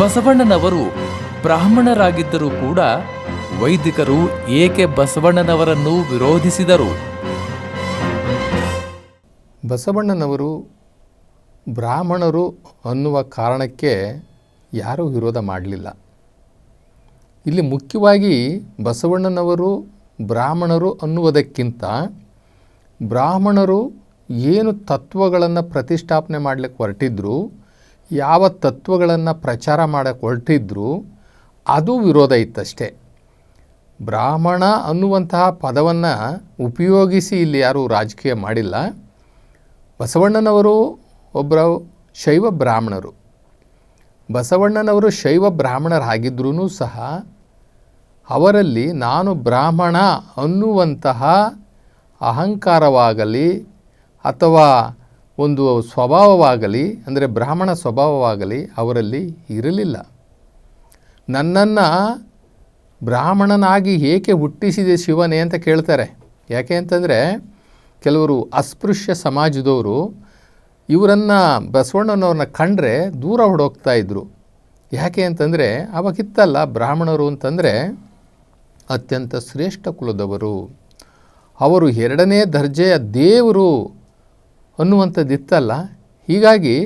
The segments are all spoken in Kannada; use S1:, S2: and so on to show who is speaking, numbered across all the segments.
S1: ಬಸವಣ್ಣನವರು ಬ್ರಾಹ್ಮಣರಾಗಿದ್ದರೂ ಕೂಡ ವೈದಿಕರು ಏಕೆ ಬಸವಣ್ಣನವರನ್ನು ವಿರೋಧಿಸಿದರು?
S2: ಬಸವಣ್ಣನವರು ಬ್ರಾಹ್ಮಣರು ಅನ್ನುವ ಕಾರಣಕ್ಕೆ ಯಾರೂ ವಿರೋಧ ಮಾಡಲಿಲ್ಲ. ಇಲ್ಲಿ ಮುಖ್ಯವಾಗಿ ಬಸವಣ್ಣನವರು ಬ್ರಾಹ್ಮಣರು ಅನ್ನುವುದಕ್ಕಿಂತ ಬ್ರಾಹ್ಮಣರು ಏನು ತತ್ವಗಳನ್ನು ಪ್ರತಿಷ್ಠಾಪನೆ ಮಾಡಲಿಕ್ಕೆ ಹೊರಟಿದ್ರು ಯಾವ ತತ್ವಗಳನ್ನು ಪ್ರಚಾರ ಮಾಡಕ್ಕೆ ಹೊರಟಿದ್ರು ಅದು ವಿರೋಧ ಇತ್ತಷ್ಟೇ. ಬ್ರಾಹ್ಮಣ ಅನ್ನುವಂತಹ ಪದವನ್ನು ಉಪಯೋಗಿಸಿ ಇಲ್ಲಿ ಯಾರೂ ರಾಜಕೀಯ ಮಾಡಿಲ್ಲ. ಬಸವಣ್ಣನವರು ಒಬ್ಬರ ಶೈವ ಬ್ರಾಹ್ಮಣರು. ಬಸವಣ್ಣನವರು ಶೈವ ಬ್ರಾಹ್ಮಣರಾಗಿದ್ರೂ ಸಹ ಅವರಲ್ಲಿ ನಾನು ಬ್ರಾಹ್ಮಣ ಅನ್ನುವಂತಹ ಅಹಂಕಾರವಾಗಲಿ ಅಥವಾ ಒಂದು ಸ್ವಭಾವವಾಗಲಿ, ಅಂದರೆ ಬ್ರಾಹ್ಮಣ ಸ್ವಭಾವವಾಗಲಿ ಅವರಲ್ಲಿ ಇರಲಿಲ್ಲ. ನನ್ನನ್ನು ಬ್ರಾಹ್ಮಣನಾಗಿ ಏಕೆ ಹುಟ್ಟಿಸಿದೆ ಶಿವನೇ ಅಂತ ಕೇಳ್ತಾರೆ. ಯಾಕೆ ಅಂತಂದರೆ ಕೆಲವರು ಅಸ್ಪೃಶ್ಯ ಸಮಾಜದವರು ಇವರನ್ನು ಬಸವಣ್ಣನವ್ರನ್ನ ಕಂಡ್ರೆ ದೂರ ಹೊಡೋಗ್ತಾ ಇದ್ದರು ಯಾಕೆ ಅಂತಂದರೆ ಅವಾಗಿತ್ತಲ್ಲ ಬ್ರಾಹ್ಮಣರು ಅಂತಂದರೆ ಅತ್ಯಂತ ಶ್ರೇಷ್ಠ ಕುಲದವರು. ಅವರು ಎರಡನೇ ದರ್ಜೆಯ ದೇವರು ಅನ್ನುವಂಥದ್ದಿತ್ತಲ್ಲ. ಹೀಗಾಗಿ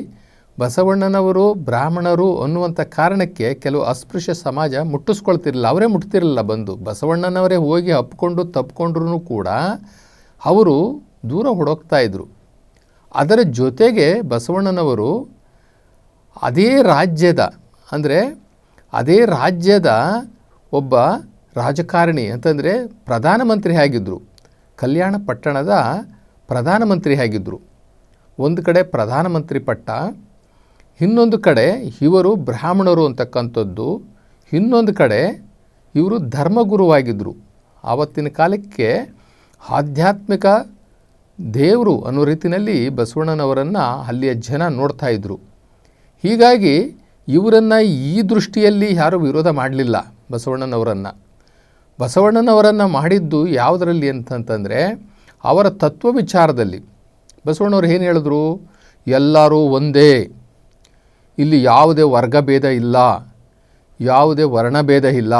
S2: ಬಸವಣ್ಣನವರು, ಬ್ರಾಹ್ಮಣರು ಅನ್ನುವಂಥ ಕಾರಣಕ್ಕೆ ಕೆಲವು ಅಸ್ಪೃಶ್ಯ ಸಮಾಜ ಮುಟ್ಟಿಸ್ಕೊಳ್ತಿರಲಿಲ್ಲ. ಅವರೇ ಮುಟ್ತಿರಲಿಲ್ಲ ಬಂದು. ಬಸವಣ್ಣನವರೇ ಹೋಗಿ ಅಪ್ಕೊಂಡು ತಪ್ಕೊಂಡ್ರೂ ಕೂಡ ಅವರು ದೂರ ಹೊಡೋಗ್ತಾ ಇದ್ದರು ಅದರ ಜೊತೆಗೆ ಬಸವಣ್ಣನವರು ಅದೇ ರಾಜ್ಯದ, ಅಂದರೆ ಅದೇ ರಾಜ್ಯದ ಒಬ್ಬ ರಾಜಕಾರಣಿ, ಅಂತಂದರೆ ಪ್ರಧಾನಮಂತ್ರಿ ಆಗಿದ್ದರು ಕಲ್ಯಾಣ ಪಟ್ಟಣದ ಪ್ರಧಾನಮಂತ್ರಿ ಆಗಿದ್ದರು ಒಂದು ಕಡೆ ಪ್ರಧಾನಮಂತ್ರಿ ಪಟ್ಟ, ಇನ್ನೊಂದು ಕಡೆ ಇವರು ಬ್ರಾಹ್ಮಣರು ಅಂತಕ್ಕಂಥದ್ದು, ಇನ್ನೊಂದು ಕಡೆ ಇವರು ಧರ್ಮಗುರುವಾಗಿದ್ದರು ಆವತ್ತಿನ ಕಾಲಕ್ಕೆ ಆಧ್ಯಾತ್ಮಿಕ ದೇವರು ಅನ್ನೋ ರೀತಿಯಲ್ಲಿ ಬಸವಣ್ಣನವರನ್ನು ಅಲ್ಲಿಯ ಜನ ನೋಡ್ತಾ ಇದ್ದರು ಹೀಗಾಗಿ ಇವರನ್ನು ಈ ದೃಷ್ಟಿಯಲ್ಲಿ ಯಾರೂ ವಿರೋಧ ಮಾಡಲಿಲ್ಲ ಬಸವಣ್ಣನವರನ್ನು. ಬಸವಣ್ಣನವರನ್ನು ಮಾಡಿದ್ದು ಯಾವುದರಲ್ಲಿ ಅಂತಂತಂದರೆ ಅವರ ತತ್ವ ವಿಚಾರದಲ್ಲಿ. ಬಸವಣ್ಣವ್ರು ಏನು ಹೇಳಿದ್ರು? ಎಲ್ಲರೂ ಒಂದೇ. ಇಲ್ಲಿ ಯಾವುದೇ ವರ್ಗಭೇದ ಇಲ್ಲ. ಯಾವುದೇ ವರ್ಣಭೇದ ಇಲ್ಲ.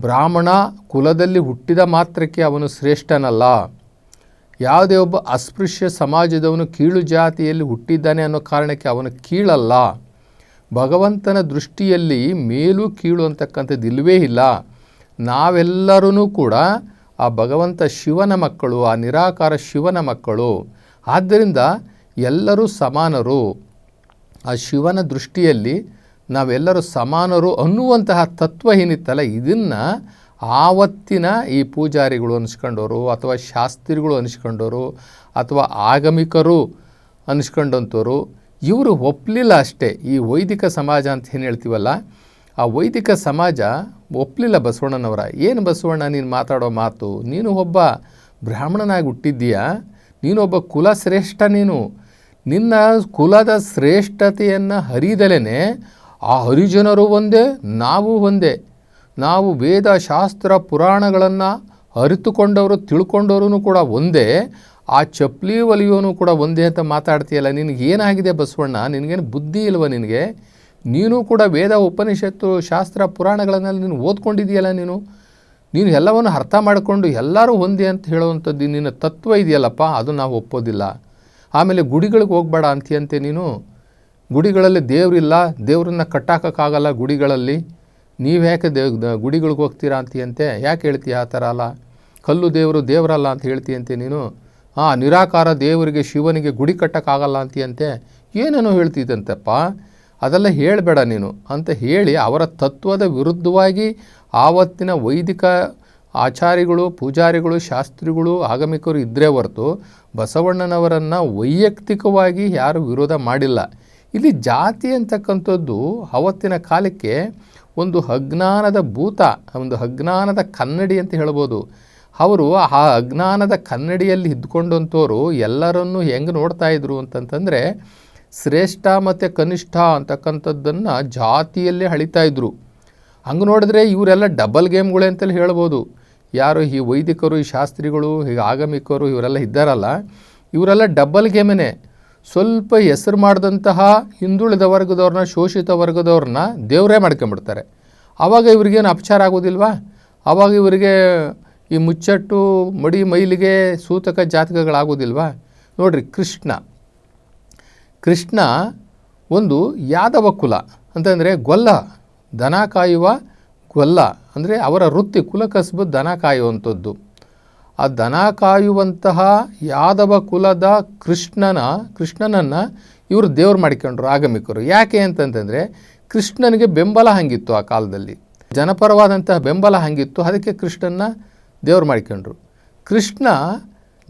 S2: ಬ್ರಾಹ್ಮಣ ಕುಲದಲ್ಲಿ ಹುಟ್ಟಿದ ಮಾತ್ರಕ್ಕೆ ಅವನು ಶ್ರೇಷ್ಠನಲ್ಲ. ಯಾವುದೇ ಒಬ್ಬ ಅಸ್ಪೃಶ್ಯ ಸಮಾಜದವನು ಕೀಳು ಜಾತಿಯಲ್ಲಿ ಹುಟ್ಟಿದ್ದಾನೆ ಅನ್ನೋ ಕಾರಣಕ್ಕೆ ಅವನು ಕೀಳಲ್ಲ. ಭಗವಂತನ ದೃಷ್ಟಿಯಲ್ಲಿ ಮೇಲೂ ಕೀಳು ಅಂತಕ್ಕಂಥದ್ದು ಇಲ್ಲವೇ ಇಲ್ಲ. ನಾವೆಲ್ಲರೂ ಕೂಡ ಆ ಭಗವಂತ ಶಿವನ ಮಕ್ಕಳು, ಆ ನಿರಾಕಾರ ಶಿವನ ಮಕ್ಕಳು. ಆದ್ದರಿಂದ ಎಲ್ಲರೂ ಸಮಾನರು. ಆ ಶಿವನ ದೃಷ್ಟಿಯಲ್ಲಿ ನಾವೆಲ್ಲರೂ ಸಮಾನರು ಅನ್ನುವಂತಹ ತತ್ವ ಏನಿತ್ತಲ್ಲ ಇದನ್ನು ಆವತ್ತಿನ ಈ ಪೂಜಾರಿಗಳು ಅನಿಸ್ಕೊಂಡವರು ಅಥವಾ ಶಾಸ್ತ್ರಿಗಳು ಅನಿಸ್ಕೊಂಡವರು ಅಥವಾ ಆಗಮಿಕರು ಅನಿಸ್ಕೊಂಡಂಥವ್ರು ಇವರು ಒಪ್ಪಲಿಲ್ಲ ಅಷ್ಟೇ. ಈ ವೈದಿಕ ಸಮಾಜ ಅಂತ ಏನು ಹೇಳ್ತೀವಲ್ಲ, ಆ ವೈದಿಕ ಸಮಾಜ ಒಪ್ಪಲಿಲ್ಲ ಬಸವಣ್ಣನವರ. ಏನು ಬಸವಣ್ಣ, ನೀನು ಮಾತಾಡೋ ಮಾತು? ನೀನು ಒಬ್ಬ ಬ್ರಾಹ್ಮಣನಾಗಿ ಹುಟ್ಟಿದ್ದೀಯಾ? ನೀನೊಬ್ಬ ಕುಲ ಶ್ರೇಷ್ಠ ನೀನು. ನಿನ್ನ ಕುಲದ ಶ್ರೇಷ್ಠತೆಯನ್ನು ಹರಿದಲೇ ಆ ಹರಿಜನರು ಒಂದೇ, ನಾವು ಒಂದೇ. ನಾವು ವೇದ, ಶಾಸ್ತ್ರ, ಪುರಾಣಗಳನ್ನು ಅರಿತುಕೊಂಡವರು ತಿಳ್ಕೊಂಡವರು ಕೂಡ ಒಂದೇ. ಆ ಚಪ್ಪಲಿ ಒಲಿಯೋನು ಕೂಡ ಒಂದೇ ಅಂತ ಮಾತಾಡ್ತೀಯಲ್ಲ, ನಿನಗೆ ಏನಾಗಿದೆ ಬಸವಣ್ಣ? ನಿನಗೇನು ಬುದ್ಧಿ ಇಲ್ವ ನಿನಗೆ? ನೀನು ಕೂಡ ವೇದ, ಉಪನಿಷತ್ತು, ಶಾಸ್ತ್ರ, ಪುರಾಣಗಳನ್ನೆಲ್ಲ ನೀನು ಓದ್ಕೊಂಡಿದೆಯಲ್ಲ ನೀನು? ನೀನು ಎಲ್ಲವನ್ನು ಅರ್ಥ ಮಾಡಿಕೊಂಡು ಎಲ್ಲರೂ ಒಂದೇ ಅಂತ ಹೇಳುವಂಥದ್ದು ನಿನ್ನ ತತ್ವ ಇದೆಯಲ್ಲಪ್ಪ, ಅದು ನಾವು ಒಪ್ಪೋದಿಲ್ಲ. ಆಮೇಲೆ ಗುಡಿಗಳಿಗೆ ಹೋಗ್ಬೇಡ ಅಂತೀಯಂತೆ ನೀನು. ಗುಡಿಗಳಲ್ಲಿ ದೇವರಿಲ್ಲ, ದೇವ್ರನ್ನ ಕಟ್ಟಾಕೋಕ್ಕಾಗಲ್ಲ ಗುಡಿಗಳಲ್ಲಿ. ನೀವು ಯಾಕೆ ದೇವ್ ಗುಡಿಗಳಿಗೆ ಹೋಗ್ತೀರಾ ಅಂತೀಯಂತೆ? ಯಾಕೆ ಹೇಳ್ತೀಯ ಆ ಥರ ಅಲ್ಲ? ಕಲ್ಲು ದೇವರು ದೇವರಲ್ಲ ಅಂತ ಹೇಳ್ತೀಯಂತೆ ನೀನು. ಆ ನಿರಾಕಾರ ದೇವರಿಗೆ ಶಿವನಿಗೆ ಗುಡಿ ಕಟ್ಟೋಕ್ಕಾಗಲ್ಲ ಅಂತೀಯಂತೆ. ಏನೇನೋ ಹೇಳ್ತಿದ್ದಂತೆಪ್ಪ? ಅದೆಲ್ಲ ಹೇಳಬೇಡ ನೀನು ಅಂತ ಹೇಳಿ ಅವರ ತತ್ವದ ವಿರುದ್ಧವಾಗಿ ಆವತ್ತಿನ ವೈದಿಕ ಆಚಾರಿಗಳು, ಪೂಜಾರಿಗಳು, ಶಾಸ್ತ್ರಿಗಳು, ಆಗಮಿಕರು ಇದ್ದರೆ ಹೊರತು ಬಸವಣ್ಣನವರನ್ನು ವೈಯಕ್ತಿಕವಾಗಿ ಯಾರು ವಿರೋಧ ಮಾಡಿಲ್ಲ. ಇಲ್ಲಿ ಜಾತಿ ಅಂತಕ್ಕಂಥದ್ದು ಅವತ್ತಿನ ಕಾಲಕ್ಕೆ ಒಂದು ಅಜ್ಞಾನದ ಭೂತ, ಒಂದು ಅಜ್ಞಾನದ ಕನ್ನಡಿ ಅಂತ ಹೇಳ್ಬೋದು. ಅವರು ಆ ಅಜ್ಞಾನದ ಕನ್ನಡಿಯಲ್ಲಿ ಇದ್ಕೊಂಡಂಥವ್ರು ಎಲ್ಲರನ್ನೂ ಹೆಂಗೆ ನೋಡ್ತಾ ಇದ್ರು ಅಂತಂತಂದರೆ ಶ್ರೇಷ್ಠ ಮತ್ತು ಕನಿಷ್ಠ ಅಂತಕ್ಕಂಥದ್ದನ್ನು ಜಾತಿಯಲ್ಲೇ ಅಳಿತಾ ಇದ್ದರು ಹಂಗೆ ನೋಡಿದ್ರೆ ಇವರೆಲ್ಲ ಡಬಲ್ ಗೇಮ್ಗಳೇ ಅಂತಲೇ ಹೇಳ್ಬೋದು. ಯಾರು ಈ ವೈದಿಕರು, ಈ ಶಾಸ್ತ್ರಿಗಳು ಈಗ ಆಗಮಿಕರು ಇವರೆಲ್ಲ ಇದ್ದಾರಲ್ಲ, ಇವರೆಲ್ಲ ಡಬಲ್ ಗೇಮೇ ಸ್ವಲ್ಪ ಹೆಸರು ಮಾಡಿದಂತಹ ಹಿಂದುಳಿದ ವರ್ಗದವ್ರನ್ನ, ಶೋಷಿತ ವರ್ಗದವ್ರನ್ನ ದೇವರೇ ಮಾಡ್ಕೊಂಬಿಡ್ತಾರೆ ಆವಾಗ ಇವ್ರಿಗೇನು ಅಪಚಾರ ಆಗೋದಿಲ್ವಾ? ಆವಾಗ ಇವರಿಗೆ ಈ ಮುಚ್ಚಟ್ಟು, ಮಡಿ, ಮೈಲಿಗೆ ಸೂತಕ ಜಾತಕಗಳಾಗೋದಿಲ್ವಾ? ನೋಡ್ರಿ ಕೃಷ್ಣ. ಕೃಷ್ಣ ಒಂದು ಯಾದವ ಕುಲ. ಅಂತಂದರೆ ಗೊಲ್ಲ. ದನ ಕಾಯುವ ಗೊಲ್ಲ. ಅಂದರೆ ಅವರ ವೃತ್ತಿ, ಕುಲ ಕಸಬು ದನ ಕಾಯುವಂಥದ್ದು. ಆ ದನ ಕಾಯುವಂತಹ ಯಾದವ ಕುಲದ ಕೃಷ್ಣನ, ಕೃಷ್ಣನನ್ನು ಇವರು ದೇವ್ರು ಮಾಡಿಕೊಂಡ್ರು, ಆಗಮಿಕರು. ಯಾಕೆ ಅಂತಂತಂದರೆ ಕೃಷ್ಣನಿಗೆ ಬೆಂಬಲ ಹಂಗಿತ್ತು ಆ ಕಾಲದಲ್ಲಿ. ಜನಪರವಾದಂತಹ ಬೆಂಬಲ ಹಂಗಿತ್ತು, ಅದಕ್ಕೆ ಕೃಷ್ಣನ ದೇವ್ರು ಮಾಡಿಕೊಂಡ್ರು. ಕೃಷ್ಣ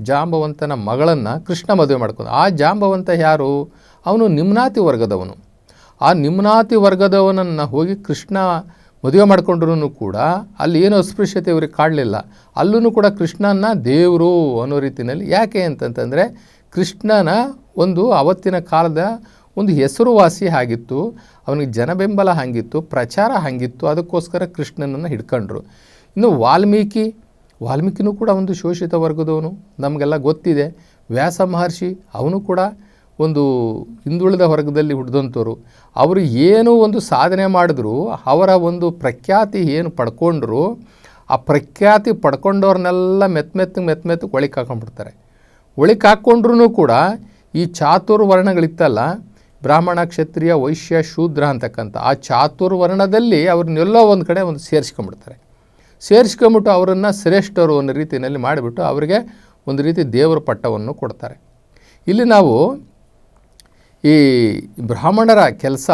S2: ಜಾಂಬವಂತನ ಮಗಳನ್ನು ಕೃಷ್ಣ ಮದುವೆ ಮಾಡ್ಕೊಂಡು ಆ ಜಾಂಬವಂತ ಯಾರು? ಅವನು ನಿಮ್ನಾತಿ ವರ್ಗದವನು. ಆ ನಿಮ್ನಾತಿ ವರ್ಗದವನನ್ನು ಹೋಗಿ ಕೃಷ್ಣ ಮದುವೆ ಮಾಡಿಕೊಂಡ್ರೂ ಕೂಡ ಅಲ್ಲಿ ಏನು ಅಸ್ಪೃಶ್ಯತೆ ಇವರಿಗೆ ಕಾಡಲಿಲ್ಲ ಅಲ್ಲೂ ಕೂಡ ಕೃಷ್ಣನ ದೇವರು ಅನ್ನೋ ರೀತಿಯಲ್ಲಿ ಯಾಕೆ ಅಂತಂತಂದರೆ ಕೃಷ್ಣನ ಒಂದು ಅವತ್ತಿನ ಕಾಲದ ಒಂದು ಹೆಸರುವಾಸಿ ಆಗಿತ್ತು. ಅವನಿಗೆ ಜನಬೆಂಬಲ ಹಾಗಿತ್ತು, ಪ್ರಚಾರ ಹಾಗಿತ್ತು, ಅದಕ್ಕೋಸ್ಕರ ಕೃಷ್ಣನನ್ನು ಹಿಡ್ಕೊಂಡ್ರು. ಇನ್ನು ವಾಲ್ಮೀಕಿ, ವಾಲ್ಮೀಕಿನೂ ಕೂಡ ಒಂದು ಶೋಷಿತ ವರ್ಗದವನು, ನಮಗೆಲ್ಲ ಗೊತ್ತಿದೆ. ವ್ಯಾಸ ಮಹರ್ಷಿ, ಅವನು ಕೂಡ ಒಂದು ಹಿಂದುಳಿದ ವರ್ಗದಲ್ಲಿ ಹುಟ್ಟಿದಂಥವ್ರು, ಅವರು ಏನು ಒಂದು ಸಾಧನೆ ಮಾಡಿದ್ರು, ಅವರ ಒಂದು ಪ್ರಖ್ಯಾತಿ ಏನು ಪಡ್ಕೊಂಡ್ರು, ಆ ಪ್ರಖ್ಯಾತಿ ಪಡ್ಕೊಂಡವ್ರನ್ನೆಲ್ಲ ಮೆತ್ತ ಮೆತ್ತ ಮೆತ್ತ ಮೆತ್ತ ಒಳಿಕ್ ಹಾಕೊಂಡ್ಬಿಡ್ತಾರೆ. ಒಳಿಕ್ ಹಾಕ್ಕೊಂಡ್ರೂ ಕೂಡ ಈ ಚಾತುರ್ವರ್ಣಗಳಿತ್ತಲ್ಲ, ಬ್ರಾಹ್ಮಣ, ಕ್ಷತ್ರಿಯ, ವೈಶ್ಯ, ಶೂದ್ರ ಅಂತಕ್ಕಂಥ, ಆ ಚಾತುರ್ವರ್ಣದಲ್ಲಿ ಅವ್ರನ್ನೆಲ್ಲೋ ಒಂದು ಕಡೆ ಒಂದು ಸೇರಿಸ್ಕೊಂಡ್ಬಿಡ್ತಾರೆ. ಸೇರಿಸ್ಕೊಂಬಿಟ್ಟು ಅವರನ್ನು ಶ್ರೇಷ್ಠರು ಅನ್ನೋ ರೀತಿಯಲ್ಲಿ ಮಾಡಿಬಿಟ್ಟು ಅವರಿಗೆ ಒಂದು ರೀತಿ ದೇವರ ಪಟ್ಟವನ್ನು ಕೊಡ್ತಾರೆ. ಇಲ್ಲಿ ನಾವು ಈ ಬ್ರಾಹ್ಮಣರ ಕೆಲಸ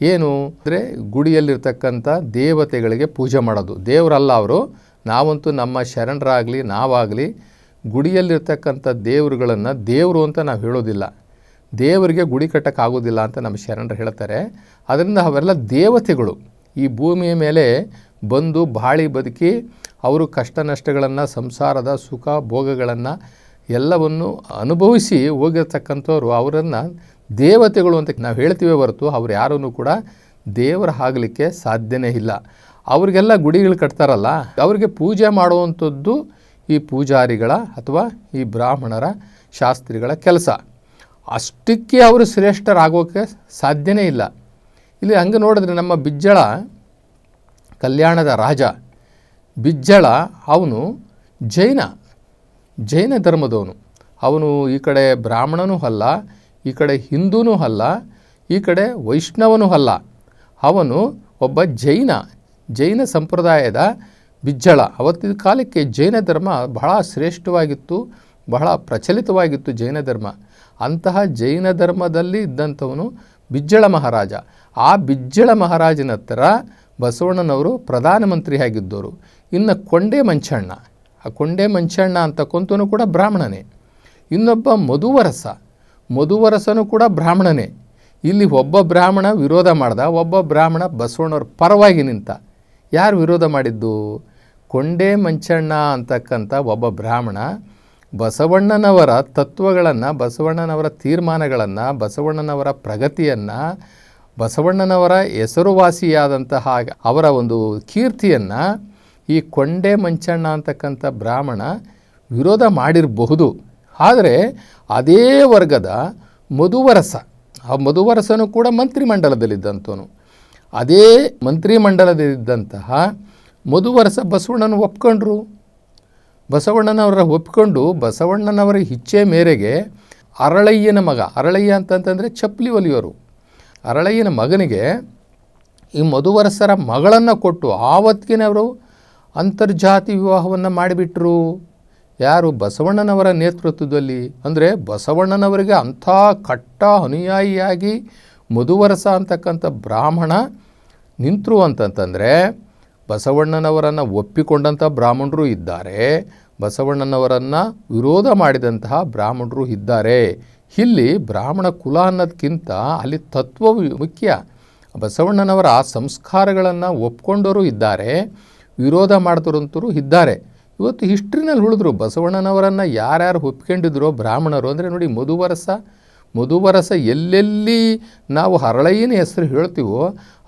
S2: ಏನು ಅಂದರೆ ಗುಡಿಯಲ್ಲಿರ್ತಕ್ಕಂಥ ದೇವತೆಗಳಿಗೆ ಪೂಜೆ ಮಾಡೋದು. ದೇವರಲ್ಲ ಅವರು. ನಾವಂತೂ ನಮ್ಮ ಶರಣರಾಗಲಿ, ನಾವಾಗಲಿ ಗುಡಿಯಲ್ಲಿರ್ತಕ್ಕಂಥ ದೇವರುಗಳನ್ನು ದೇವರು ಅಂತ ನಾವು ಹೇಳೋದಿಲ್ಲ. ದೇವರಿಗೆ ಗುಡಿ ಕಟ್ಟೋಕ್ಕಾಗೋದಿಲ್ಲ ಅಂತ ನಮ್ಮ ಶರಣರು ಹೇಳ್ತಾರೆ. ಅದರಿಂದ ಅವೆಲ್ಲ ದೇವತೆಗಳು. ಈ ಭೂಮಿಯ ಮೇಲೆ ಬಂದು ಬಾಳಿ ಬದುಕಿ ಅವರು ಕಷ್ಟ ನಷ್ಟಗಳನ್ನು, ಸಂಸಾರದ ಸುಖ ಭೋಗಗಳನ್ನು ಎಲ್ಲವನ್ನು ಅನುಭವಿಸಿ ಹೋಗಿರ್ತಕ್ಕಂಥವ್ರು, ಅವರನ್ನು ದೇವತೆಗಳು ಅಂತ ನಾವು ಹೇಳ್ತೀವಿ ಹೊರತು ಅವ್ರು ಯಾರೂ ಕೂಡ ದೇವರ ಆಗಲಿಕ್ಕೆ ಸಾಧ್ಯನೇ ಇಲ್ಲ. ಅವ್ರಿಗೆಲ್ಲ ಗುಡಿಗಳು ಕಟ್ತಾರಲ್ಲ, ಅವರಿಗೆ ಪೂಜೆ ಮಾಡುವಂಥದ್ದು ಈ ಪೂಜಾರಿಗಳ ಅಥವಾ ಈ ಬ್ರಾಹ್ಮಣರ ಶಾಸ್ತ್ರಿಗಳ ಕೆಲಸ. ಅಷ್ಟಕ್ಕೆ ಅವರು ಶ್ರೇಷ್ಠರಾಗೋಕ್ಕೆ ಸಾಧ್ಯನೇ ಇಲ್ಲ. ಇಲ್ಲಿ ಹಂಗೆ ನೋಡಿದ್ರೆ ನಮ್ಮ ಬಿಜ್ಜಳ, ಕಲ್ಯಾಣದ ರಾಜ, ಬಿಜ್ಜಳ ಅವನು ಜೈನ ಜೈನ ಧರ್ಮದವನು. ಅವನು ಈ ಕಡೆ ಬ್ರಾಹ್ಮಣನೂ ಅಲ್ಲ ಈ ಕಡೆ ಹಿಂದೂನೂ ಅಲ್ಲ, ಈ ಕಡೆ ವೈಷ್ಣವನೂ ಅಲ್ಲ. ಅವನು ಒಬ್ಬ ಜೈನ ಜೈನ ಸಂಪ್ರದಾಯದ ಬಿಜ್ಜಳ. ಅವತ್ತಿನ ಕಾಲಕ್ಕೆ ಜೈನ ಧರ್ಮ ಬಹಳ ಶ್ರೇಷ್ಠವಾಗಿತ್ತು, ಬಹಳ ಪ್ರಚಲಿತವಾಗಿತ್ತು ಜೈನ ಧರ್ಮ. ಅಂತಹ ಜೈನ ಧರ್ಮದಲ್ಲಿ ಇದ್ದಂಥವನು ಬಿಜ್ಜಳ ಮಹಾರಾಜ. ಆ ಬಿಜ್ಜಳ ಮಹಾರಾಜನ ಹತ್ರ ಬಸವಣ್ಣನವರು ಪ್ರಧಾನಮಂತ್ರಿ ಆಗಿದ್ದವರು ಇನ್ನು ಕೊಂಡೆ ಮಂಚಣ್ಣ. ಆ ಕೊಂಡೆ ಮಂಚಣ್ಣ ಅಂತಕ್ಕಂಥವನು ಕೂಡ ಬ್ರಾಹ್ಮಣನೇ. ಇನ್ನೊಬ್ಬ ಮಧುವರಸ. ಮಧುವರಸನೂ ಕೂಡ ಬ್ರಾಹ್ಮಣನೇ. ಇಲ್ಲಿ ಒಬ್ಬ ಬ್ರಾಹ್ಮಣ ವಿರೋಧ ಮಾಡ್ದ, ಒಬ್ಬ ಬ್ರಾಹ್ಮಣ ಬಸವಣ್ಣವ್ರ ಪರವಾಗಿ ನಿಂತ. ಯಾರು ವಿರೋಧ ಮಾಡಿದ್ದು? ಕೊಂಡೆ ಮಂಚಣ್ಣ ಅಂತಕ್ಕಂಥ ಒಬ್ಬ ಬ್ರಾಹ್ಮಣ ಬಸವಣ್ಣನವರ ತತ್ವಗಳನ್ನು, ಬಸವಣ್ಣನವರ ತೀರ್ಮಾನಗಳನ್ನು, ಬಸವಣ್ಣನವರ ಪ್ರಗತಿಯನ್ನು, ಬಸವಣ್ಣನವರ ಹೆಸರುವಾಸಿಯಾದಂತಹ ಅವರ ಒಂದು ಕೀರ್ತಿಯನ್ನು ಈ ಕೊಂಡೆ ಮಂಚಣ್ಣ ಅಂತಕ್ಕಂಥ ಬ್ರಾಹ್ಮಣ ವಿರೋಧ ಮಾಡಿರಬಹುದು. ಆದರೆ ಅದೇ ವರ್ಗದ ಮಧುವರಸ, ಆ ಮಧುವರಸನು ಕೂಡ ಮಂತ್ರಿಮಂಡಲದಲ್ಲಿದ್ದಂಥವನು. ಅದೇ ಮಂತ್ರಿಮಂಡಲದಲ್ಲಿದ್ದಂತಹ ಮಧುವರಸ ಬಸವಣ್ಣನ ಒಪ್ಕೊಂಡ್ರು. ಬಸವಣ್ಣನವರ ಒಪ್ಕೊಂಡು ಬಸವಣ್ಣನವರ ಇಚ್ಛೆ ಮೇರೆಗೆ ಅರಳಯ್ಯನ ಮಗ, ಅರಳಯ್ಯ ಅಂತಂತಂದರೆ ಚಪ್ಪಲಿ ಒಲಿಯೋರು. ಅರಳಯ್ಯನ ಮಗನಿಗೆ ಈ ಮಧುವರಸರ ಮಗಳನ್ನು ಕೊಟ್ಟು ಆವತ್ತಿಗೆ ಅವರು ಅಂತರ್ಜಾತಿ ವಿವಾಹವನ್ನು ಮಾಡಿಬಿಟ್ರು. ಯಾರು ಬಸವಣ್ಣನವರ ನೇತೃತ್ವದಲ್ಲಿ? ಅಂದರೆ ಬಸವಣ್ಣನವರಿಗೆ ಅಂಥ ಕಟ್ಟ ಅನುಯಾಯಿಯಾಗಿ ಮಧುವರಸ ಅಂತಕ್ಕಂಥ ಬ್ರಾಹ್ಮಣ ನಿಂತರು ಅಂತಂತಂದರೆ, ಬಸವಣ್ಣನವರನ್ನು ಒಪ್ಪಿಕೊಂಡಂಥ ಬ್ರಾಹ್ಮಣರು ಇದ್ದಾರೆ. ಬಸವಣ್ಣನವರನ್ನು ವಿರೋಧ ಮಾಡಿದಂತಹ ಬ್ರಾಹ್ಮಣರು ಇದ್ದಾರೆ. ಇಲ್ಲಿ ಬ್ರಾಹ್ಮಣ ಕುಲ ಅನ್ನೋದಕ್ಕಿಂತ ಅಲ್ಲಿ ತತ್ವ ಮುಖ್ಯ. ಬಸವಣ್ಣನವರ ಆ ಸಂಸ್ಕಾರಗಳನ್ನು ಒಪ್ಕೊಂಡವರು ಇದ್ದಾರೆ, ವಿರೋಧ ಮಾಡಿದ್ರಂತರೂ ಇದ್ದಾರೆ. ಇವತ್ತು ಹಿಸ್ಟ್ರಿನಲ್ಲಿ ಉಳಿದ್ರು. ಬಸವಣ್ಣನವರನ್ನು ಯಾರ್ಯಾರು ಒಪ್ಕೊಂಡಿದ್ರೋ ಬ್ರಾಹ್ಮಣರು, ಅಂದರೆ ನೋಡಿ ಮಧುವರಸ ಮಧುವರಸ ಎಲ್ಲೆಲ್ಲಿ ನಾವು ಹರಳೈನ ಹೆಸರು ಹೇಳ್ತೀವೋ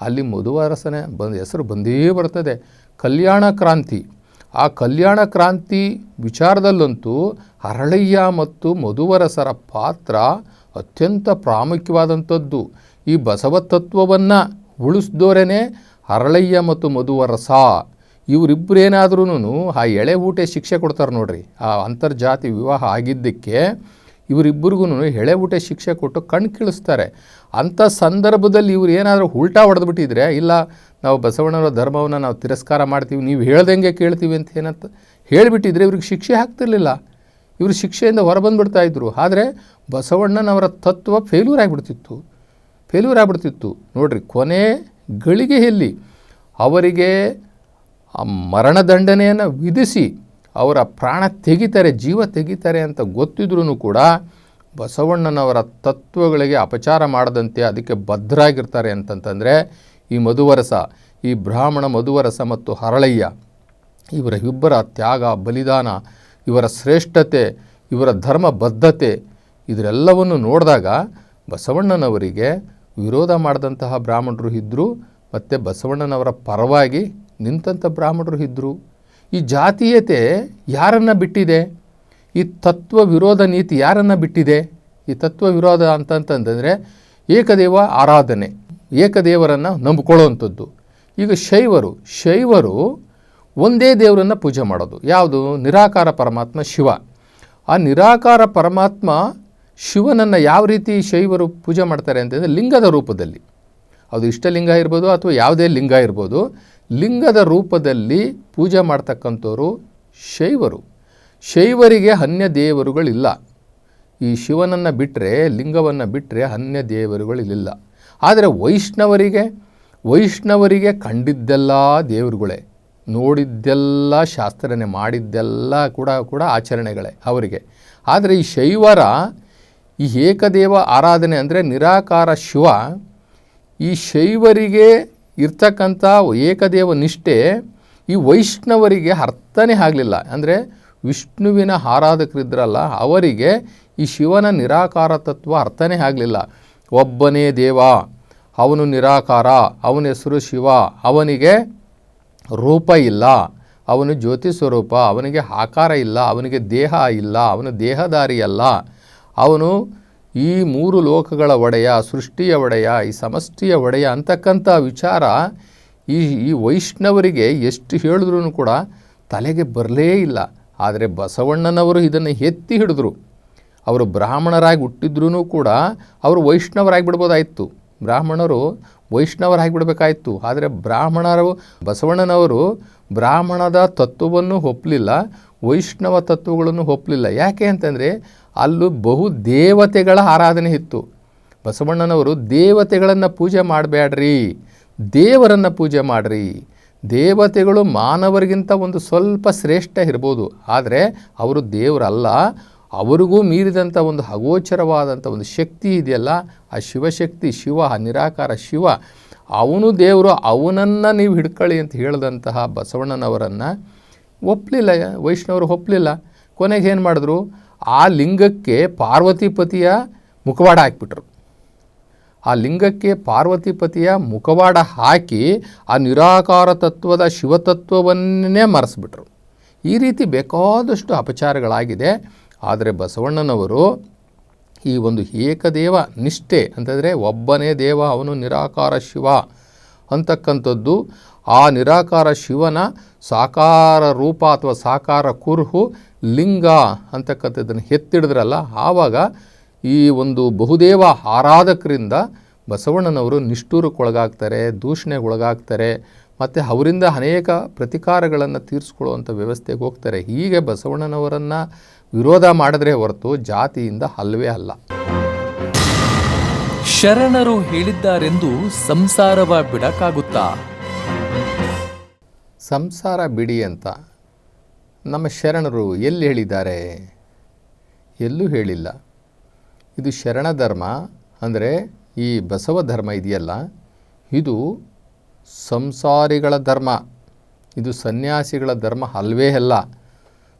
S2: ಅಲ್ಲಿ ಮಧುವರಸನೇ ಬಂದ, ಹೆಸರು ಬಂದೇ ಬರ್ತದೆ. ಕಲ್ಯಾಣ ಕ್ರಾಂತಿ. ಆ ಕಲ್ಯಾಣ ಕ್ರಾಂತಿ ವಿಚಾರದಲ್ಲಂತೂ ಹರಳಯ್ಯ ಮತ್ತು ಮಧುವರಸರ ಪಾತ್ರ ಅತ್ಯಂತ ಪ್ರಾಮುಖ್ಯವಾದಂಥದ್ದು. ಈ ಬಸವ ತತ್ವವನ್ನು ಉಳಿಸ್ದೋರೇನೆ ಹರಳಯ್ಯ ಮತ್ತು ಮಧುವರಸ. ಇವರಿಬ್ಬರೇನಾದ್ರೂ ಆ ಎಳೆ ಊಟೆ ಶಿಕ್ಷೆ ಕೊಡ್ತಾರೆ ನೋಡ್ರಿ. ಆ ಅಂತರ್ಜಾತಿ ವಿವಾಹ ಆಗಿದ್ದಕ್ಕೆ ಇವರಿಬ್ಬರಿಗೂ ಎಳೆ ಊಟೆ ಶಿಕ್ಷೆ ಕೊಟ್ಟು ಕಣ್ ಕೀಳಿಸ್ತಾರೆ. ಅಂಥ ಸಂದರ್ಭದಲ್ಲಿ ಇವ್ರು ಏನಾದರೂ ಉಲ್ಟಾ ಹೊಡೆದ್ಬಿಟ್ಟಿದ್ರೆ, ಇಲ್ಲ, ನಾವು ಬಸವಣ್ಣವರ ಧರ್ಮವನ್ನು ನಾವು ತಿರಸ್ಕಾರ ಮಾಡ್ತೀವಿ, ನೀವು ಹೇಳ್ದಂಗೆ ಕೇಳ್ತೀವಿ ಅಂತ ಏನಂತ ಹೇಳಿಬಿಟ್ಟಿದ್ರೆ ಇವ್ರಿಗೆ ಶಿಕ್ಷೆ ಹಾಕ್ತಿರ್ಲಿಲ್ಲ ಇವರು ಶಿಕ್ಷೆಯಿಂದ ಹೊರಬಂದ್ಬಿಡ್ತಾ ಇದ್ರು. ಆದರೆ ಬಸವಣ್ಣನವರ ತತ್ವ ಫೇಲ್ಯೂರ್ ಆಗಿಬಿಡ್ತಿತ್ತು. ಫೇಲ್ಯೂರ್ ಆಗಿಬಿಡ್ತಿತ್ತು. ನೋಡ್ರಿ, ಕೊನೆ ಗಳಿಗೆಯಲ್ಲಿ ಅವರಿಗೆ ಆ ಮರಣದಂಡನೆಯನ್ನು ವಿಧಿಸಿ ಅವರ ಪ್ರಾಣ ತೆಗಿತಾರೆ, ಜೀವ ತೆಗಿತಾರೆ ಅಂತ ಗೊತ್ತಿದ್ರೂ ಕೂಡ ಬಸವಣ್ಣನವರ ತತ್ವಗಳಿಗೆ ಅಪಚಾರ ಮಾಡದಂತೆ ಅದಕ್ಕೆ ಭದ್ರಾಗಿರ್ತಾರೆ ಅಂತಂತಂದರೆ ಈ ಮಧುವರಸ, ಈ ಬ್ರಾಹ್ಮಣ ಮಧುವರಸ ಮತ್ತು ಹರಳಯ್ಯ, ಇವರ ಇಬ್ಬರ ತ್ಯಾಗ, ಬಲಿದಾನ, ಇವರ ಶ್ರೇಷ್ಠತೆ, ಇವರ ಧರ್ಮ ಬದ್ಧತೆ ಇದರೆಲ್ಲವನ್ನು ನೋಡಿದಾಗ ಬಸವಣ್ಣನವರಿಗೆ ವಿರೋಧ ಮಾಡಿದಂತಹ ಬ್ರಾಹ್ಮಣರು ಇದ್ದರು ಮತ್ತು ಬಸವಣ್ಣನವರ ಪರವಾಗಿ ನಿಂತಂಥ ಬ್ರಾಹ್ಮಣರು ಇದ್ದರು ಈ ಜಾತೀಯತೆ ಯಾರನ್ನು ಬಿಟ್ಟಿದೆ? ಈ ತತ್ವ ವಿರೋಧ ನೀತಿ ಯಾರನ್ನು ಬಿಟ್ಟಿದೆ? ಈ ತತ್ವ ವಿರೋಧ ಅಂತಂತಂದರೆ ಏಕದೇವ ಆರಾಧನೆ. ಏಕದೇವರನ್ನು ನಂಬಿಕೊಳ್ಳುವಂಥದ್ದು. ಈಗ ಶೈವರು ಶೈವರು ಒಂದೇ ದೇವರನ್ನು ಪೂಜೆ ಮಾಡೋದು. ಯಾವುದು? ನಿರಾಕಾರ ಪರಮಾತ್ಮ ಶಿವ. ಆ ನಿರಾಕಾರ ಪರಮಾತ್ಮ ಶಿವನನ್ನು ಯಾವ ರೀತಿ ಶೈವರು ಪೂಜೆ ಮಾಡ್ತಾರೆ ಅಂತಂದರೆ ಲಿಂಗದ ರೂಪದಲ್ಲಿ. ಅದು ಇಷ್ಟಲಿಂಗ ಇರ್ಬೋದು ಅಥವಾ ಯಾವುದೇ ಲಿಂಗ ಇರ್ಬೋದು, ಲಿಂಗದ ರೂಪದಲ್ಲಿ ಪೂಜೆ ಮಾಡ್ತಕ್ಕಂಥವರು ಶೈವರು. ಶೈವರಿಗೆ ಅನ್ಯ ದೇವರುಗಳಿಲ್ಲ. ಈ ಶಿವನನ್ನು ಬಿಟ್ಟರೆ ಲಿಂಗವನ್ನು ಬಿಟ್ಟರೆ ಅನ್ಯ ದೇವರುಗಳಿಲ್ಲ ಆದರೆ ವೈಷ್ಣವರಿಗೆ ವೈಷ್ಣವರಿಗೆ ಕಂಡಿದ್ದೆಲ್ಲ ದೇವರುಗಳೇ. ನೋಡಿದ್ದೆಲ್ಲ ಶಾಸ್ತ್ರನೇ, ಮಾಡಿದ್ದೆಲ್ಲ ಕೂಡ ಕೂಡ ಆಚರಣೆಗಳೇ ಅವರಿಗೆ. ಆದರೆ ಈ ಶೈವರ ಈ ಏಕದೇವ ಆರಾಧನೆ ಅಂದರೆ ನಿರಾಕಾರ ಶಿವ ಈ ಶೈವರಿಗೆ ಇರ್ತಕ್ಕಂಥ ಏಕದೇವ ನಿಷ್ಠೆ ಈ ವೈಷ್ಣವರಿಗೆ ಅರ್ಥನೇ ಆಗಲಿಲ್ಲ. ಅಂದರೆ ವಿಷ್ಣುವಿನ ಆರಾಧಕರಿದ್ರಲ್ಲ, ಅವರಿಗೆ ಈ ಶಿವನ ನಿರಾಕಾರ ತತ್ವ ಅರ್ಥನೇ ಆಗಲಿಲ್ಲ. ಒಬ್ಬನೇ ದೇವ, ಅವನು ನಿರಾಕಾರ, ಅವನ ಹೆಸರು ಶಿವ, ಅವನಿಗೆ ರೂಪ ಇಲ್ಲ. ಅವನು ಜ್ಯೋತಿ ಸ್ವರೂಪ, ಅವನಿಗೆ ಆಕಾರ ಇಲ್ಲ, ಅವನಿಗೆ ದೇಹ ಇಲ್ಲ, ಅವನು ದೇಹದಾರಿಯಲ್ಲ ಅವನು ಈ ಮೂರು ಲೋಕಗಳ ಒಡೆಯ, ಸೃಷ್ಟಿಯ ಒಡೆಯ, ಈ ಸಮಷ್ಟಿಯ ಒಡೆಯ ಅಂತಕ್ಕಂಥ ವಿಚಾರ ಈ ಈ ವೈಷ್ಣವರಿಗೆ ಎಷ್ಟು ಹೇಳಿದ್ರೂ ಕೂಡ ತಲೆಗೆ ಬರಲೇ ಇಲ್ಲ. ಆದರೆ ಬಸವಣ್ಣನವರು ಇದನ್ನು ಎತ್ತಿ ಹಿಡಿದ್ರು. ಅವರು ಬ್ರಾಹ್ಮಣರಾಗಿ ಹುಟ್ಟಿದ್ರೂ ಕೂಡ ಅವರು ವೈಷ್ಣವರಾಗಿ ಬಿಡ್ಬೋದಾಯಿತು. ಬ್ರಾಹ್ಮಣರು ವೈಷ್ಣವರಾಗಿ ಬಿಡಬೇಕಾಯಿತು. ಆದರೆ ಬ್ರಾಹ್ಮಣರು, ಬಸವಣ್ಣನವರು ಬ್ರಾಹ್ಮಣದ ತತ್ವವನ್ನು ಒಪ್ಪಲಿಲ್ಲ, ವೈಷ್ಣವ ತತ್ವಗಳನ್ನು ಒಪ್ಪಲಿಲ್ಲ. ಯಾಕೆ ಅಂತಂದರೆ ಅಲ್ಲೂ ಬಹು ದೇವತೆಗಳ ಆರಾಧನೆ ಇತ್ತು. ಬಸವಣ್ಣನವರು ದೇವತೆಗಳನ್ನು ಪೂಜೆ ಮಾಡಬೇಡ್ರಿ ದೇವರನ್ನು ಪೂಜೆ ಮಾಡಿರಿ. ದೇವತೆಗಳು ಮಾನವರಿಗಿಂತ ಒಂದು ಸ್ವಲ್ಪ ಶ್ರೇಷ್ಠ ಇರ್ಬೋದು. ಆದರೆ ಅವರು ದೇವರಲ್ಲ, ಅವರಿಗೂ ಮೀರಿದಂಥ ಒಂದು ಅಗೋಚರವಾದಂಥ ಒಂದು ಶಕ್ತಿ ಇದೆಯಲ್ಲ, ಆ ಶಿವಶಕ್ತಿ, ಶಿವ, ಆ ನಿರಾಕಾರ ಶಿವ, ಅವನು ದೇವರು, ಅವನನ್ನು ನೀವು ಹಿಡ್ಕೊಳ್ಳಿ ಅಂತ ಹೇಳಿದಂತಹ ಬಸವಣ್ಣನವರನ್ನು ಒಪ್ಪಲಿಲ್ಲ ವೈಷ್ಣವರು ಒಪ್ಪಲಿಲ್ಲ ಕೊನೆಗೆ ಏನು ಮಾಡಿದ್ರು? ಆ ಲಿಂಗಕ್ಕೆ ಪಾರ್ವತಿಪತಿಯ ಮುಖವಾಡ ಹಾಕಿಬಿಟ್ರು. ಆ ಲಿಂಗಕ್ಕೆ ಪಾರ್ವತಿಪತಿಯ ಮುಖವಾಡ ಹಾಕಿ ಆ ನಿರಾಕಾರ ತತ್ವದ ಶಿವತತ್ವವನ್ನೇ ಮರೆಸಿಬಿಟ್ರು. ಈ ರೀತಿ ಬೇಕಾದಷ್ಟು ಅಪಚಾರಗಳಾಗಿದೆ. ಆದರೆ ಬಸವಣ್ಣನವರು ಈ ಒಂದು ಏಕದೇವ ನಿಷ್ಠೆ ಅಂತಂದರೆ ಒಬ್ಬನೇ ದೇವ, ಅವನು ನಿರಾಕಾರ ಶಿವ ಅಂತಕ್ಕಂಥದ್ದು, ಆ ನಿರಾಕಾರ ಶಿವನ ಸಾಕಾರ ರೂಪ ಅಥವಾ ಸಾಕಾರ ಕುರುಹು ಲಿಂಗ ಅಂತಕ್ಕಂಥದ್ದನ್ನು ಎತ್ತಿಡಿದ್ರಲ್ಲ, ಆವಾಗ ಈ ಒಂದು ಬಹುದೇವ ಆರಾಧಕರಿಂದ ಬಸವಣ್ಣನವರು ನಿಷ್ಠೂರಕ್ಕೊಳಗಾಗ್ತಾರೆ, ದೂಷಣೆಗೊಳಗಾಗ್ತಾರೆ, ಮತ್ತು ಅವರಿಂದ ಅನೇಕ ಪ್ರತಿಕಾರಗಳನ್ನು ತೀರಿಸ್ಕೊಳ್ಳುವಂಥ ವ್ಯವಸ್ಥೆಗೆ ಹೋಗ್ತಾರೆ. ಹೀಗೆ ಬಸವಣ್ಣನವರನ್ನು ವಿರೋಧ ಮಾಡಿದ್ರೆ ಹೊರತು ಜಾತಿಯಿಂದ ಅಲ್ಲವೇ ಅಲ್ಲ.
S1: ಶರಣರು ಹೇಳಿದ್ದಾರೆಂದು ಸಂಸಾರವ ಬಿಡಕ್ಕಾಗುತ್ತಾ
S2: ಸಂಸಾರ ಬಿಡಿ ಅಂತ ನಮ್ಮ ಶರಣರು ಎಲ್ಲಿ ಹೇಳಿದ್ದಾರೆ? ಎಲ್ಲೂ ಹೇಳಿಲ್ಲ. ಇದು ಶರಣ ಧರ್ಮ ಅಂದರೆ ಈ ಬಸವ ಧರ್ಮ ಇದೆಯಲ್ಲ, ಇದು ಸಂಸಾರಿಗಳ ಧರ್ಮ. ಇದು ಸನ್ಯಾಸಿಗಳ ಧರ್ಮ ಅಲ್ವೇ ಅಲ್ಲ.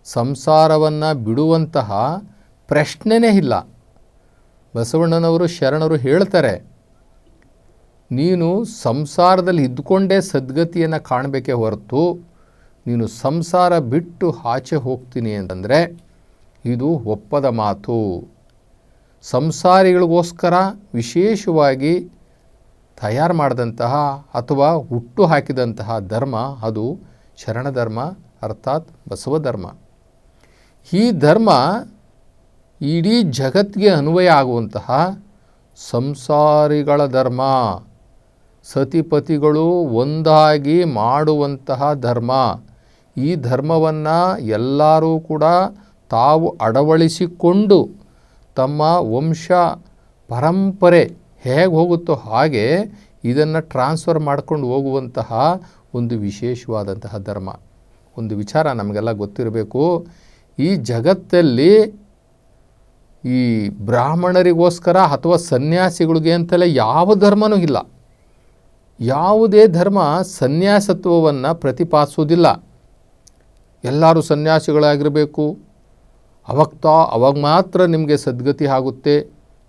S2: ಸಂಸಾರವನ್ನು ಬಿಡುವಂತಹ ಪ್ರಶ್ನೆನೇ ಇಲ್ಲ. ಬಸವಣ್ಣನವರು ಶರಣರು ಹೇಳ್ತಾರೆ, ನೀನು ಸಂಸಾರದಲ್ಲಿ ಇದ್ದುಕೊಂಡೇ ಸದ್ಗತಿಯನ್ನು ಕಾಣಬೇಕೇ ಹೊರತು ನೀನು ಸಂಸಾರ ಬಿಟ್ಟು ಆಚೆ ಹೋಗ್ತೀನಿ ಅಂತಂದರೆ ಇದು ಒಪ್ಪದ ಮಾತು. ಸಂಸಾರಿಗಳಿಗೋಸ್ಕರ ವಿಶೇಷವಾಗಿ ತಯಾರು ಮಾಡಿದಂತಹ ಅಥವಾ ಹುಟ್ಟು ಹಾಕಿದಂತಹ ಧರ್ಮ ಅದು ಶರಣ ಧರ್ಮ ಅರ್ಥಾತ್ ಬಸವ ಧರ್ಮ. ಈ ಧರ್ಮ ಇಡೀ ಜಗತ್ತಿಗೆ ಅನ್ವಯ ಆಗುವಂತಹ ಸಂಸಾರಿಗಳ ಧರ್ಮ. ಸತಿಪತಿಗಳು ಒಂದಾಗಿ ಮಾಡುವಂತಹ ಧರ್ಮ. ಈ ಧರ್ಮವನ್ನು ಎಲ್ಲರೂ ಕೂಡ ತಾವು ಅಡವಳಿಸಿಕೊಂಡು ತಮ್ಮ ವಂಶ, ಪರಂಪರೆ ಹೇಗೆ ಹೋಗುತ್ತೋ ಹಾಗೆ ಇದನ್ನು ಟ್ರಾನ್ಸ್ಫರ್ ಮಾಡ್ಕೊಂಡು ಹೋಗುವಂತಹ ಒಂದು ವಿಶೇಷವಾದಂತಹ ಧರ್ಮ. ಒಂದು ವಿಚಾರ ನಮಗೆಲ್ಲ ಗೊತ್ತಿರಬೇಕು. ಈ ಜಗತ್ತಲ್ಲಿ ಈ ಬ್ರಾಹ್ಮಣರಿಗೋಸ್ಕರ ಅಥವಾ ಸನ್ಯಾಸಿಗಳಿಗೆ ಅಂತಲೇ ಯಾವ ಧರ್ಮನೂ ಇಲ್ಲ. ಯಾವುದೇ ಧರ್ಮ ಸನ್ಯಾಸತ್ವವನ್ನು ಪ್ರತಿಪಾದಿಸೋದಿಲ್ಲ ಎಲ್ಲರೂ ಸನ್ಯಾಸಿಗಳಾಗಿರಬೇಕು. ಅವಕ್ತ, ಅವಾಗ ಮಾತ್ರ ನಿಮಗೆ ಸದ್ಗತಿ ಆಗುತ್ತೆ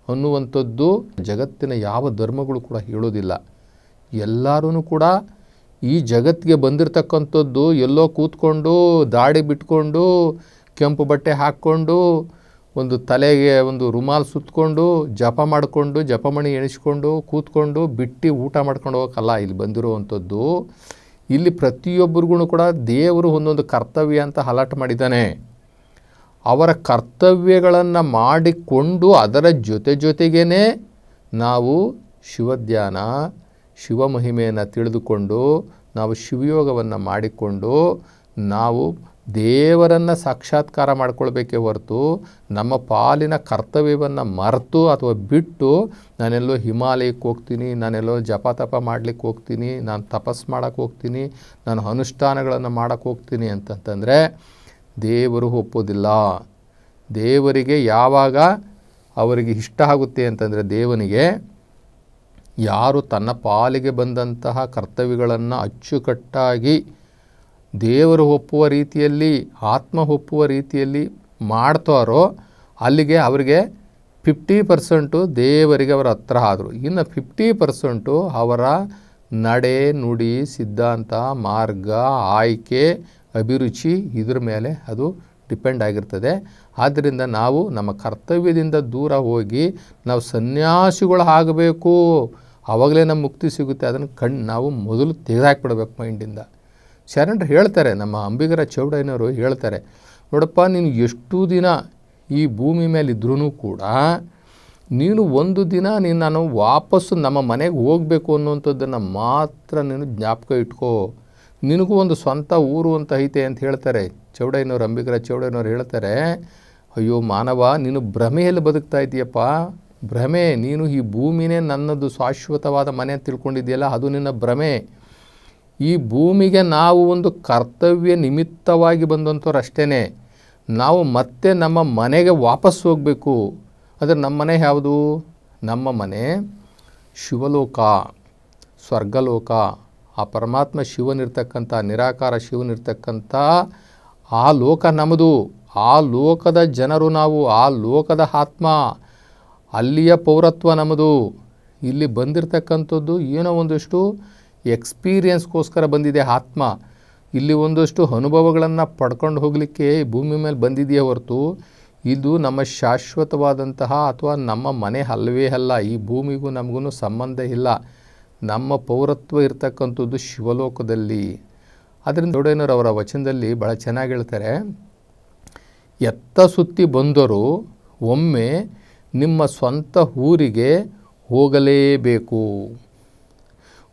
S2: ಅನ್ನುವಂಥದ್ದು ಜಗತ್ತಿನ ಯಾವ ಧರ್ಮಗಳು ಕೂಡ ಹೇಳೋದಿಲ್ಲ. ಎಲ್ಲರೂ ಕೂಡ ಈ ಜಗತ್ತಿಗೆ ಬಂದಿರತಕ್ಕಂಥದ್ದು ಎಲ್ಲೋ ಕೂತ್ಕೊಂಡು, ದಾಡಿ ಬಿಟ್ಕೊಂಡು, ಕೆಂಪು ಬಟ್ಟೆ ಹಾಕ್ಕೊಂಡು ಒಂದು ತಲೆಗೆ ಒಂದು ರುಮಾಲ್ ಸುತ್ತಕೊಂಡು ಜಪ ಮಾಡಿಕೊಂಡು, ಜಪಮಣಿ ಎಣಿಸ್ಕೊಂಡು, ಕೂತ್ಕೊಂಡು, ಬಿಟ್ಟು ಊಟ ಮಾಡ್ಕೊಂಡು ಹೋಗೋಕ್ಕಲ್ಲ, ಇಲ್ಲಿ ಬಂದಿರುವಂಥದ್ದು. ಇಲ್ಲಿ ಪ್ರತಿಯೊಬ್ಬರಿಗೂ ಕೂಡ ದೇವರು ಒಂದೊಂದು ಕರ್ತವ್ಯ ಅಂತ ಹಲಾಟ್ ಮಾಡಿದ್ದಾನೆ. ಅವರ ಕರ್ತವ್ಯಗಳನ್ನು ಮಾಡಿಕೊಂಡು ಅದರ ಜೊತೆ ಜೊತೆಗೇ ನಾವು ಶಿವಧ್ಯಾನ, ಶಿವಮಹಿಮೆಯನ್ನು ತಿಳಿದುಕೊಂಡು, ನಾವು ಶಿವಯೋಗವನ್ನು ಮಾಡಿಕೊಂಡು, ನಾವು ದೇವರನ್ನು ಸಾಕ್ಷಾತ್ಕಾರ ಮಾಡ್ಕೊಳ್ಬೇಕೇ ಹೊರತು ನಮ್ಮ ಪಾಲಿನ ಕರ್ತವ್ಯವನ್ನು ಮರೆತು ಅಥವಾ ಬಿಟ್ಟು ನಾನೆಲ್ಲೋ ಹಿಮಾಲಯಕ್ಕೆ ಹೋಗ್ತೀನಿ, ನಾನೆಲ್ಲೋ ಜಪ ತಪ ಮಾಡ್ಲಿಕ್ಕೆ ಹೋಗ್ತೀನಿ, ನಾನು ತಪಸ್ ಮಾಡೋಕ್ಕೆ ಹೋಗ್ತೀನಿ, ನಾನು ಅನುಷ್ಠಾನಗಳನ್ನು ಮಾಡೋಕ್ಕೆ ಹೋಗ್ತೀನಿ ಅಂತಂತಂದರೆ ದೇವರು ಒಪ್ಪೋದಿಲ್ಲ. ದೇವರಿಗೆ ಯಾವಾಗ ಅವರಿಗೆ ಇಷ್ಟ ಆಗುತ್ತೆ ಅಂತಂದರೆ ದೇವನಿಗೆ ಯಾರು ತನ್ನ ಪಾಲಿಗೆ ಬಂದಂತಹ ಕರ್ತವ್ಯಗಳನ್ನು ಅಚ್ಚುಕಟ್ಟಾಗಿ ದೇವರು ಒಪ್ಪುವ ರೀತಿಯಲ್ಲಿ, ಆತ್ಮ ಒಪ್ಪುವ ರೀತಿಯಲ್ಲಿ ಮಾಡ್ತಾರೋ, ಅಲ್ಲಿಗೆ ಅವರಿಗೆ ಫಿಫ್ಟಿ ಪರ್ಸೆಂಟು ದೇವರಿಗೆ ಅವರ ಹತ್ರ ಆದರು. ಇನ್ನು ಫಿಫ್ಟಿ ಪರ್ಸೆಂಟು ಅವರ ನಡೆ, ನುಡಿ, ಸಿದ್ಧಾಂತ, ಮಾರ್ಗ, ಆಯ್ಕೆ, ಅಭಿರುಚಿ ಇದ್ರ ಮೇಲೆ ಅದು ಡಿಪೆಂಡ್ ಆಗಿರ್ತದೆ. ಆದ್ದರಿಂದ ನಾವು ನಮ್ಮ ಕರ್ತವ್ಯದಿಂದ ದೂರ ಹೋಗಿ ನಾವು ಸನ್ಯಾಸಿಗಳು ಆಗಬೇಕು. ಆವಾಗಲೇ ನಮ್ಮ ಮುಕ್ತಿ ಸಿಗುತ್ತೆ. ಅದನ್ನು ಕಣ್, ನಾವು ಮೊದಲು ತೆಗೆದಾಕ್ಬಿಡ್ಬೇಕು ಮೈಂಡಿಂದ ಶರಣರು ಹೇಳ್ತಾರೆ, ನಮ್ಮ ಅಂಬಿಗರ ಚೌಡಯ್ಯನವರು ಹೇಳ್ತಾರೆ, ನೋಡಪ್ಪ, ನೀನು ಎಷ್ಟು ದಿನ ಈ ಭೂಮಿ ಮೇಲೆ ಇದ್ರೂ ಕೂಡ ನೀನು ಒಂದು ದಿನ ನೀನು ನಾನು ವಾಪಸ್ಸು ನಮ್ಮ ಮನೆಗೆ ಹೋಗಬೇಕು ಅನ್ನುವಂಥದ್ದನ್ನು ಮಾತ್ರ ನೀನು ಜ್ಞಾಪಕ ಇಟ್ಕೋ. ನಿನಗೂ ಒಂದು ಸ್ವಂತ ಊರು ಅಂತ ಐತೆ ಅಂತ ಹೇಳ್ತಾರೆ ಚೌಡಯ್ಯನವ್ರು, ಅಂಬಿಗರ ಚೌಡಯ್ಯನವ್ರು ಹೇಳ್ತಾರೆ, ಅಯ್ಯೋ ಮಾನವ, ನೀನು ಭ್ರಮೆಯಲ್ಲಿ ಬದುಕ್ತಾ ಇದೆಯಪ್ಪ. ಭ್ರಮೆ, ನೀನು ಈ ಭೂಮಿನೇ ನನ್ನದು ಶಾಶ್ವತವಾದ ಮನೆ ಅಂತ ತಿಳ್ಕೊಂಡಿದೆಯಲ್ಲ ಅದು ನಿನ್ನ ಭ್ರಮೆ. ಈ ಭೂಮಿಗೆ ನಾವು ಒಂದು ಕರ್ತವ್ಯ ನಿಮಿತ್ತವಾಗಿ ಬಂದಂಥವ್ರು ಅಷ್ಟೇ ನಾವು ಮತ್ತೆ ನಮ್ಮ ಮನೆಗೆ ವಾಪಸ್ ಹೋಗಬೇಕು. ಅಂದರೆ ನಮ್ಮ ಮನೆ ಯಾವುದು? ನಮ್ಮ ಮನೆ ಶಿವಲೋಕ, ಸ್ವರ್ಗಲೋಕ. ಆ ಪರಮಾತ್ಮ ಶಿವನಿರ್ತಕ್ಕಂಥ, ನಿರಾಕಾರ ಶಿವನಿರ್ತಕ್ಕಂಥ ಆ ಲೋಕ ನಮ್ಮದು. ಆ ಲೋಕದ ಜನರು ನಾವು, ಆ ಲೋಕದ ಆತ್ಮ. ಅಲ್ಲಿಯ ಪೌರತ್ವ ನಮ್ಮದು. ಇಲ್ಲಿ ಬಂದಿರತಕ್ಕಂಥದ್ದು ಏನೋ ಒಂದಷ್ಟು ಎಕ್ಸ್ಪೀರಿಯನ್ಸ್ಗೋಸ್ಕರ ಬಂದಿದೆ ಆತ್ಮ. ಇಲ್ಲಿ ಒಂದಷ್ಟು ಅನುಭವಗಳನ್ನು ಪಡ್ಕೊಂಡು ಹೋಗಲಿಕ್ಕೆ ಭೂಮಿ ಮೇಲೆ ಬಂದಿದೆಯೇ ಹೊರತು, ಇದು ನಮ್ಮ ಶಾಶ್ವತವಾದಂತಹ ಅಥವಾ ನಮ್ಮ ಮನೆ ಅಲ್ಲವೇ ಅಲ್ಲ, ಈ ಭೂಮಿಗೂ ನಮಗೂ ಸಂಬಂಧ ಇಲ್ಲ. ನಮ್ಮ ಪೌರತ್ವ ಇರತಕ್ಕಂಥದ್ದು ಶಿವಲೋಕದಲ್ಲಿ. ಅದರಿಂದ ಅವರ ವಚನದಲ್ಲಿ ಭಾಳ ಚೆನ್ನಾಗಿ ಹೇಳ್ತಾರೆ, ಎತ್ತ ಸುತ್ತಿ ಬಂದರೂ ಒಮ್ಮೆ ನಿಮ್ಮ ಸ್ವಂತ ಊರಿಗೆ ಹೋಗಲೇಬೇಕು.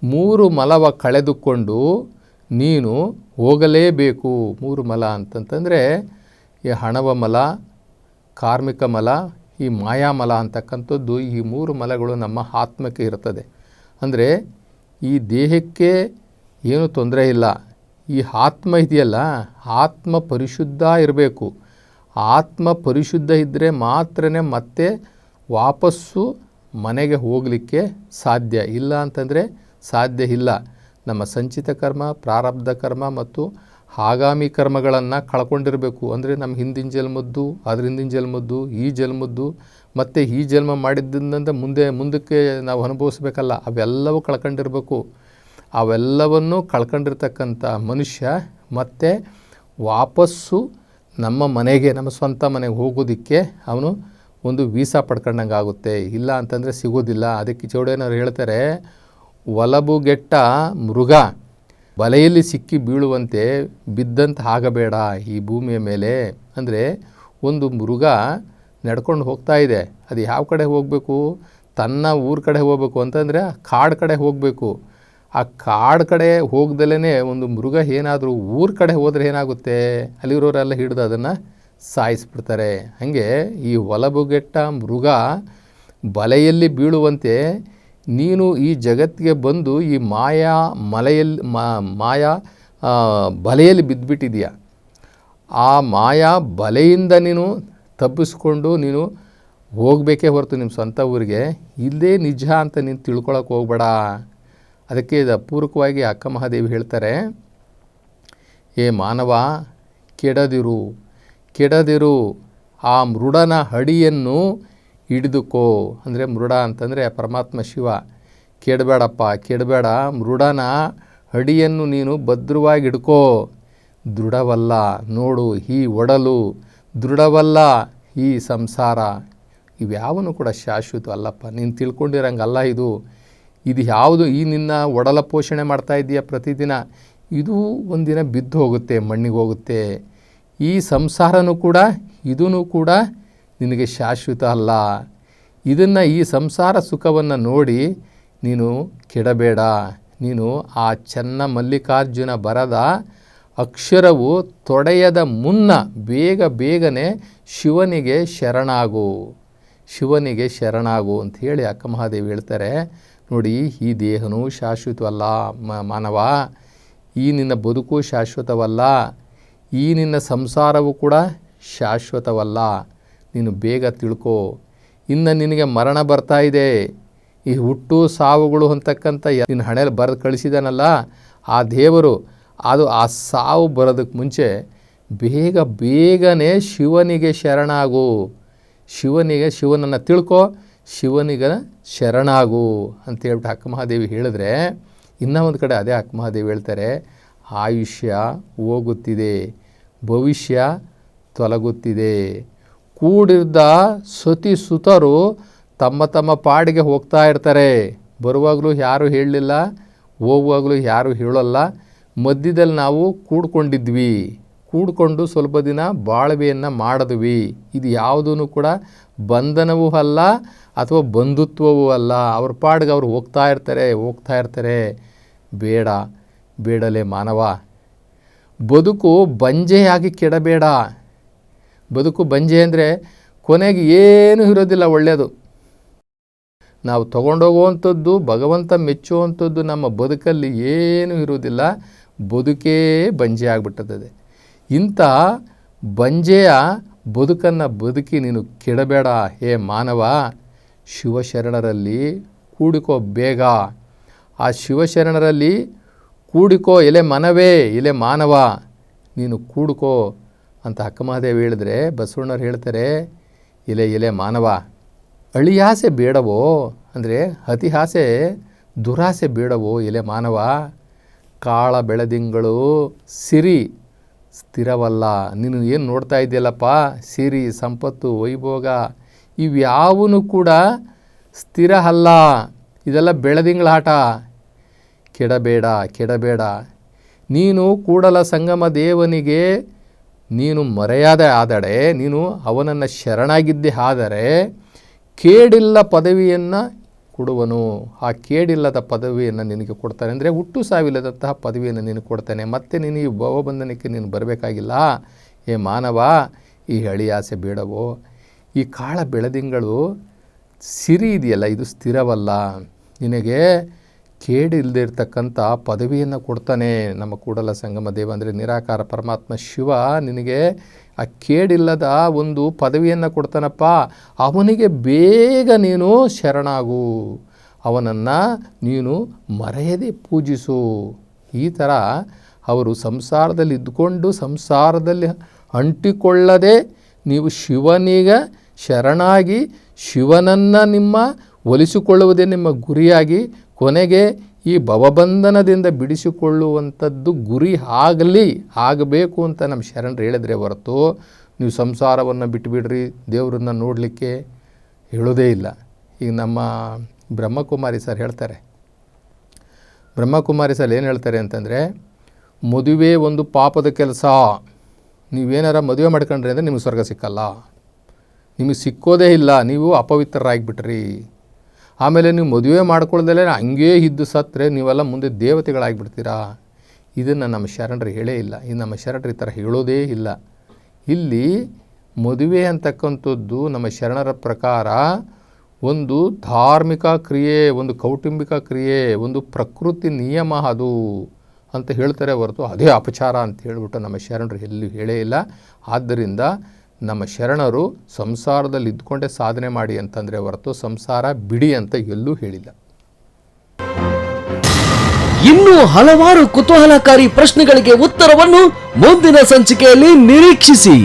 S2: ಮೂರು ಮಲವ ಕಳೆದುಕೊಂಡು ನೀನು ಹೋಗಲೇಬೇಕು. ಮೂರು ಮಲ ಅಂತಂತಂದರೆ ಈ ಹಣವ ಮಲ, ಕಾರ್ಮಿಕ ಮಲ, ಈ ಮಾಯಾಮಲ ಅಂತಕ್ಕಂಥದ್ದು ಈ ಮೂರು ಮಲಗಳು ನಮ್ಮ ಆತ್ಮಕ್ಕೆ ಇರ್ತದೆ. ಅಂದರೆ ಈ ದೇಹಕ್ಕೆ ಏನು ತೊಂದರೆ ಇಲ್ಲ. ಈ ಆತ್ಮ ಇದೆಯಲ್ಲ, ಆತ್ಮ ಪರಿಶುದ್ಧ ಇರಬೇಕು. ಆತ್ಮ ಪರಿಶುದ್ಧ ಇದ್ದರೆ ಮಾತ್ರ ಮತ್ತೆ ವಾಪಸ್ಸು ಮನೆಗೆ ಹೋಗಲಿಕ್ಕೆ ಸಾಧ್ಯ. ಇಲ್ಲ ಅಂತಂದರೆ ಸಾಧ್ಯ ಇಲ್ಲ. ನಮ್ಮ ಸಂಚಿತ ಕರ್ಮ, ಪ್ರಾರಬ್ಧ ಕರ್ಮ ಮತ್ತು ಆಗಾಮಿ ಕರ್ಮಗಳನ್ನು ಕಳ್ಕೊಂಡಿರಬೇಕು. ಅಂದರೆ ನಮ್ಮ ಹಿಂದಿನ ಜನ್ಮದ್ದು ಅದ್ರ ಹಿಂದಿನ ಜನ್ಮದ್ದು, ಈ ಜನ್ಮದ್ದು, ಮತ್ತು ಈ ಜನ್ಮ ಮಾಡಿದ್ದರಿಂದ ಮುಂದೆ, ಮುಂದಕ್ಕೆ ನಾವು ಅನುಭವಿಸ್ಬೇಕಲ್ಲ, ಅವೆಲ್ಲವೂ ಕಳ್ಕೊಂಡಿರಬೇಕು. ಅವೆಲ್ಲವನ್ನು ಕಳ್ಕೊಂಡಿರ್ತಕ್ಕಂಥ ಮನುಷ್ಯ ಮತ್ತೆ ವಾಪಸ್ಸು ನಮ್ಮ ಮನೆಗೆ, ನಮ್ಮ ಸ್ವಂತ ಮನೆಗೆ ಹೋಗೋದಕ್ಕೆ ಅವನು ಒಂದು ವೀಸಾ ಪಡ್ಕೊಂಡಂಗೆ ಆಗುತ್ತೆ ಇಲ್ಲ ಅಂತಂದರೆ ಸಿಗೋದಿಲ್ಲ. ಅದಕ್ಕೆ ಚೌಡೇನವ್ರು ಹೇಳ್ತಾರೆ ಒಲಬುಗೆಟ್ಟ ಮೃಗ ಬಲೆಯಲ್ಲಿ ಸಿಕ್ಕಿ ಬೀಳುವಂತೆ ಬಿದ್ದಂತ ಆಗಬೇಡ ಈ ಭೂಮಿಯ ಮೇಲೆ ಅಂದರೆ ಒಂದು ಮೃಗ ನಡ್ಕೊಂಡು ಹೋಗ್ತಾ ಇದೆ. ಅದು ಯಾವ ಕಡೆ ಹೋಗಬೇಕು? ತನ್ನ ಊರ ಕಡೆ ಹೋಗಬೇಕು ಅಂತಂದರೆ ಕಾಡು ಕಡೆ ಹೋಗಬೇಕು. ಆ ಕಾಡು ಕಡೆ ಹೋಗ್ದಲೇ ಒಂದು ಮೃಗ ಏನಾದರೂ ಊರ ಕಡೆ ಹೋದರೆ ಏನಾಗುತ್ತೆ? ಅಲ್ಲಿರೋರೆಲ್ಲ ಹಿಡಿದು ಅದನ್ನು ಸಾಯಿಸ್ಬಿಡ್ತಾರೆ. ಹಾಗೆ ಈ ಒಲಬುಗೆಟ್ಟ ಮೃಗ ಬಲೆಯಲ್ಲಿ ಬೀಳುವಂತೆ ನೀನು ಈ ಜಗತ್ತಿಗೆ ಬಂದು ಈ ಮಾಯಾ ಮಲೆಯಲ್ಲಿ ಮಾಯಾ ಬಲೆಯಲ್ಲಿ ಬಿದ್ದುಬಿಟ್ಟಿದೀಯ ಆ ಮಾಯಾ ಬಲೆಯಿಂದ ನೀನು ತಪ್ಪಿಸ್ಕೊಂಡು ನೀನು ಹೋಗಬೇಕೇ ಹೊರತು ನಿಮ್ಮ ಸ್ವಂತ ಊರಿಗೆ. ಇಲ್ಲೇ ನಿಜ ಅಂತ ನೀನು ತಿಳ್ಕೊಳಕ್ಕೆ ಹೋಗ್ಬೇಡ. ಅದಕ್ಕೆ ಇದು ಪೂರಕವಾಗಿ ಅಕ್ಕ ಮಹಾದೇವಿ ಹೇಳ್ತಾರೆ, ಏ ಮಾನವ, ಕೆಡದಿರು ಕೆಡದಿರು ಆ ಮೃಡನ ಹಡಿಯನ್ನು ಹಿಡಿದುಕೋ. ಅಂದರೆ ಮೃಡ ಅಂತಂದರೆ ಪರಮಾತ್ಮ ಶಿವ. ಕೆಡಬೇಡಪ್ಪ ಕೆಡಬೇಡ ಮೃಡನ ಹಡಿಯನ್ನು ನೀನು ಭದ್ರವಾಗಿ ಹಿಡ್ಕೋ. ದೃಢವಲ್ಲ, ನೋಡು ಈ ಒಡಲು. ದೃಢವಲ್ಲ ಈ ಸಂಸಾರ. ಇವ್ಯಾವನು ಕೂಡ ಶಾಶ್ವತ ಅಲ್ಲಪ್ಪ, ನೀನು ತಿಳ್ಕೊಂಡಿರಂಗಲ್ಲ ಇದು. ಇದು ಯಾವುದು ಈ ನಿನ್ನ ಒಡಲ ಪೋಷಣೆ ಮಾಡ್ತಾ ಇದೆಯಾ ಪ್ರತಿದಿನ? ಇದು ಒಂದಿನ ಬಿದ್ದು ಹೋಗುತ್ತೆ, ಮಣ್ಣಿಗೆ ಹೋಗುತ್ತೆ. ಈ ಸಂಸಾರನೂ ಕೂಡ ಇದೂ ಕೂಡ ನಿನಗೆ ಶಾಶ್ವತ ಅಲ್ಲ. ಇದನ್ನು ಈ ಸಂಸಾರ ಸುಖವನ್ನು ನೋಡಿ ನೀನು ಕೆಡಬೇಡ. ನೀನು ಆ ಚೆನ್ನ ಮಲ್ಲಿಕಾರ್ಜುನ ಬರದ ಅಕ್ಷರವು ತೊಡೆಯದ ಮುನ್ನ ಬೇಗ ಬೇಗನೆ ಶಿವನಿಗೆ ಶರಣಾಗು. ಶಿವನಿಗೆ ಶರಣಾಗು ಅಂತ ಹೇಳಿ ಅಕ್ಕ ಮಹಾದೇವಿ ಹೇಳ್ತಾರೆ. ನೋಡಿ, ಈ ದೇಹನೂ ಶಾಶ್ವತವಲ್ಲ ಮಾನವ. ಈ ನಿನ್ನ ಬದುಕು ಶಾಶ್ವತವಲ್ಲ. ಈ ನಿನ್ನ ಸಂಸಾರವು ಕೂಡ ಶಾಶ್ವತವಲ್ಲ. ನೀನು ಬೇಗ ತಿಳ್ಕೊ. ಇನ್ನು ನಿನಗೆ ಮರಣ ಬರ್ತಾ ಇದೆ. ಈ ಹುಟ್ಟು ಸಾವುಗಳು ಅಂತಕ್ಕಂಥ ನಿನ್ನ ಹಣೆಯಲ್ಲಿ ಬರೆದು ಕಳಿಸಿದಾನಲ್ಲ, ಆ ದೇವರು. ಅದು ಆ ಸಾವು ಬರೋದಕ್ಕೆ ಮುಂಚೆ ಬೇಗ, ಬೇಗನೆ ಶಿವನಿಗೆ ಶರಣಾಗು. ಶಿವನಿಗೆ ಶಿವನನ್ನು ತಿಳ್ಕೊ, ಶಿವನಿಗೆ ಶರಣಾಗು ಅಂತ ಹೇಳ್ಬಿಟ್ಟು ಅಕ್ಕಮಹಾದೇವಿ ಹೇಳಿದ್ರೆ, ಇನ್ನೂ ಒಂದು ಕಡೆ ಅದೇ ಅಕ್ಕಮಹಾದೇವಿ ಹೇಳ್ತಾರೆ, ಆಯುಷ್ಯ ಹೋಗುತ್ತಿದೆ, ಭವಿಷ್ಯ ತೊಲಗುತ್ತಿದೆ. ಕೂಡಿದ್ದ ಸತಿ ಸುತರು ತಮ್ಮ ತಮ್ಮ ಪಾಡಿಗೆ ಹೋಗ್ತಾ ಇರ್ತಾರೆ. ಬರುವಾಗಲೂ ಯಾರೂ ಹೇಳಲಿಲ್ಲ, ಹೋಗುವಾಗಲೂ ಯಾರೂ ಹೇಳೋಲ್ಲ. ಮಧ್ಯದಲ್ಲಿ ನಾವು ಕೂಡ್ಕೊಂಡಿದ್ವಿ. ಕೂಡ್ಕೊಂಡು ಸ್ವಲ್ಪ ದಿನ ಬಾಳ್ವೆಯನ್ನು ಮಾಡಿದ್ವಿ. ಇದು ಯಾವುದೂ ಕೂಡ ಬಂಧನವೂ ಅಲ್ಲ ಅಥವಾ ಬಂಧುತ್ವವೂ ಅಲ್ಲ. ಅವ್ರ ಪಾಡಿಗೆ ಅವ್ರು ಹೋಗ್ತಾ ಇರ್ತಾರೆ ಹೋಗ್ತಾ ಇರ್ತಾರೆ. ಬೇಡ, ಬೇಡಲೇ ಮಾನವ. ಬದುಕು ಬಂಜೆಯಾಗಿ ಕೆಡಬೇಡ. ಬದುಕು ಬಂಜೆ ಅಂದರೆ ಕೊನೆಗೆ ಏನೂ ಇರೋದಿಲ್ಲ ಒಳ್ಳೆಯದು ನಾವು ತಗೊಂಡೋಗುವಂಥದ್ದು, ಭಗವಂತ ಮೆಚ್ಚುವಂಥದ್ದು ನಮ್ಮ ಬದುಕಲ್ಲಿ ಏನೂ ಇರುವುದಿಲ್ಲ, ಬದುಕೇ ಬಂಜೆ ಆಗಿಬಿಟ್ಟದೆ. ಇಂಥ ಬಂಜೆಯ ಬದುಕನ್ನು ಬದುಕಿ ನೀನು ಕೆಡಬೇಡ, ಹೇ ಮಾನವ. ಶಿವಶರಣರಲ್ಲಿ ಕೂಡಿಕೋ ಬೇಗ. ಆ ಶಿವಶರಣರಲ್ಲಿ ಕೂಡಿಕೋ ಎಲೆ ಮನವೇ, ಎಲೆ ಮಾನವ. ನೀನು ಕೂಡ್ಕೋ ಅಂತ ಅಕ್ಕಮಹಾದೇವಿ ಹೇಳಿದ್ರೆ, ಬಸವಣ್ಣವ್ರು ಹೇಳ್ತಾರೆ, ಇಲೆ ಇಲೆ ಮಾನವ, ಅಳಿಯಾಸೆ ಬೇಡವೋ, ಅಂದರೆ ಅತಿಹಾಸೆ ದುರಾಸೆ ಬೇಡವೋ ಎಲೆ ಮಾನವ, ಕಾಳ ಬೆಳೆದಿಂಗಳು ಸಿರಿ, ಸ್ಥಿರವಲ್ಲ, ನೀನು ಏನು ನೋಡ್ತಾ ಇದೆಯಲ್ಲಪ್ಪ ಸಿರಿ, ಸಂಪತ್ತು, ವೈಭೋಗ ಇವ್ಯಾವೂ ಕೂಡ ಸ್ಥಿರ ಅಲ್ಲ, ಇದೆಲ್ಲ ಬೆಳೆದಿಂಗಳ ಆಟ. ಕೆಡಬೇಡ ಕೆಡಬೇಡ, ನೀನು ಕೂಡಲ ಸಂಗಮ ದೇವನಿಗೆ ನೀನು ಮರೆಯಾದ ಆದಡೆ ನೀನು ಅವನನ್ನು ಶರಣಾಗಿದ್ದೇ ಆದರೆ ಕೇಡಿಲ್ಲ ಪದವಿಯನ್ನು ಕೊಡುವನು. ಆ ಕೇಡಿಲ್ಲದ ಪದವಿಯನ್ನು ನಿನಗೆ ಕೊಡ್ತಾನೆ ಅಂದರೆ ಹುಟ್ಟು ಸಾವಿಲ್ಲದಂತಹ ಪದವಿಯನ್ನು ನಿನಗೆ ಕೊಡ್ತಾನೆ. ಮತ್ತೆ ನೀನು ಈ ಭವಬಂಧನಕ್ಕೆ ನೀನು ಬರಬೇಕಾಗಿಲ್ಲ. ಏ ಮಾನವ, ಈ ಆಸೆ ಬೇಡವೋ? ಈ ಕಾಳ ಬೆಳದಿಂಗಳು ಸಿರಿ ಇದೆಯಲ್ಲ, ಇದು ಸ್ಥಿರವಲ್ಲ. ನಿನಗೆ ಕೇಡಿಲ್ಲದೆ ಇರ್ತಕ್ಕಂಥ ಪದವಿಯನ್ನು ಕೊಡ್ತಾನೆ ನಮ್ಮ ಕೂಡಲ ಸಂಗಮ ದೇವ ಅಂದರೆ ನಿರಾಕಾರ ಪರಮಾತ್ಮ ಶಿವ. ನಿನಗೆ ಆ ಕೇಡಿಲ್ಲದ ಒಂದು ಪದವಿಯನ್ನು ಕೊಡ್ತಾನಪ್ಪ. ಅವನಿಗೆ ಬೇಗ ನೀನು ಶರಣಾಗು. ಅವನನ್ನು ನೀನು ಮರೆಯದೆ ಪೂಜಿಸು. ಈ ಥರ ಅವರು ಸಂಸಾರದಲ್ಲಿ ಇದ್ದುಕೊಂಡು ಸಂಸಾರದಲ್ಲಿ ಅಂಟಿಕೊಳ್ಳದೆ ನೀವು ಶಿವನಿಗೆ ಶರಣಾಗಿ ಶಿವನನ್ನು ನಿಮ್ಮ ಒಲಿಸಿಕೊಳ್ಳುವುದೇ ನಿಮ್ಮ ಗುರಿಯಾಗಿ ಕೊನೆಗೆ ಈ ಭವಬಂಧನದಿಂದ ಬಿಡಿಸಿಕೊಳ್ಳುವಂಥದ್ದು ಗುರಿ ಆಗಲಿ, ಆಗಬೇಕು ಅಂತ ನಮ್ಮ ಶರಣರು ಹೇಳಿದ್ರೆ ಹೊರತು ನೀವು ಸಂಸಾರವನ್ನು ಬಿಟ್ಟುಬಿಡ್ರಿ ದೇವರನ್ನ ನೋಡಲಿಕ್ಕೆ ಹೇಳೋದೇ ಇಲ್ಲ. ಈಗ ನಮ್ಮ ಬ್ರಹ್ಮಕುಮಾರಿ ಸರ್ ಹೇಳ್ತಾರೆ. ಬ್ರಹ್ಮಕುಮಾರಿ ಸರ್ ಏನು ಹೇಳ್ತಾರೆ ಅಂತಂದರೆ, ಮದುವೆ ಒಂದು ಪಾಪದ ಕೆಲಸ. ನೀವೇನಾರ ಮದುವೆ ಮಾಡ್ಕೊಂಡ್ರಿ ಅಂದರೆ ನಿಮಗೆ ಸ್ವರ್ಗ ಸಿಕ್ಕಲ್ಲ. ನಿಮಗೆ ಸಿಕ್ಕೋದೇ ಇಲ್ಲ. ನೀವು ಅಪವಿತ್ರರಾಗಿಬಿಟ್ರಿ. ಆಮೇಲೆ ನೀವು ಮದುವೆ ಮಾಡ್ಕೊಳ್ದಲೇ ಹಂಗೇ ಇದ್ದು ಸತ್ತರೆ ನೀವೆಲ್ಲ ಮುಂದೆ ದೇವತೆಗಳಾಗಿಬಿಡ್ತೀರಾ? ಇದನ್ನು ನಮ್ಮ ಶರಣರು ಹೇಳೇ ಇಲ್ಲ. ಇದು ನಮ್ಮ ಶರಣರು ಈ ಥರ ಹೇಳೋದೇ ಇಲ್ಲ. ಇಲ್ಲಿ ಮದುವೆ ಅಂತಕ್ಕಂಥದ್ದು ನಮ್ಮ ಶರಣರ ಪ್ರಕಾರ ಒಂದು ಧಾರ್ಮಿಕ ಕ್ರಿಯೆ, ಒಂದು ಕೌಟುಂಬಿಕ ಕ್ರಿಯೆ, ಒಂದು ಪ್ರಕೃತಿ ನಿಯಮ ಅದು ಅಂತ ಹೇಳ್ತಾರೆ ಹೊರತು ಅದೇ ಅಪಚಾರ ಅಂತ ಹೇಳಿಬಿಟ್ಟು ನಮ್ಮ ಶರಣರು ಎಲ್ಲೂ ಹೇಳೇ ಇಲ್ಲ. ಆದ್ದರಿಂದ ನಮ್ಮ ಶರಣರು ಸಂಸಾರದಲ್ಲಿ ಇದ್ಕೊಂಡೇ ಸಾಧನೆ ಮಾಡಿ ಅಂತಂದರೆ ಹೊರತು ಸಂಸಾರ ಬಿಡಿ ಅಂತ ಎಲ್ಲೂ ಹೇಳಿಲ್ಲ.
S3: ಇನ್ನೂ ಹಲವಾರು ಕುತೂಹಲಕಾರಿ ಪ್ರಶ್ನೆಗಳಿಗೆ ಉತ್ತರವನ್ನು ಮುಂದಿನ ಸಂಚಿಕೆಯಲ್ಲಿ ನಿರೀಕ್ಷಿಸಿ.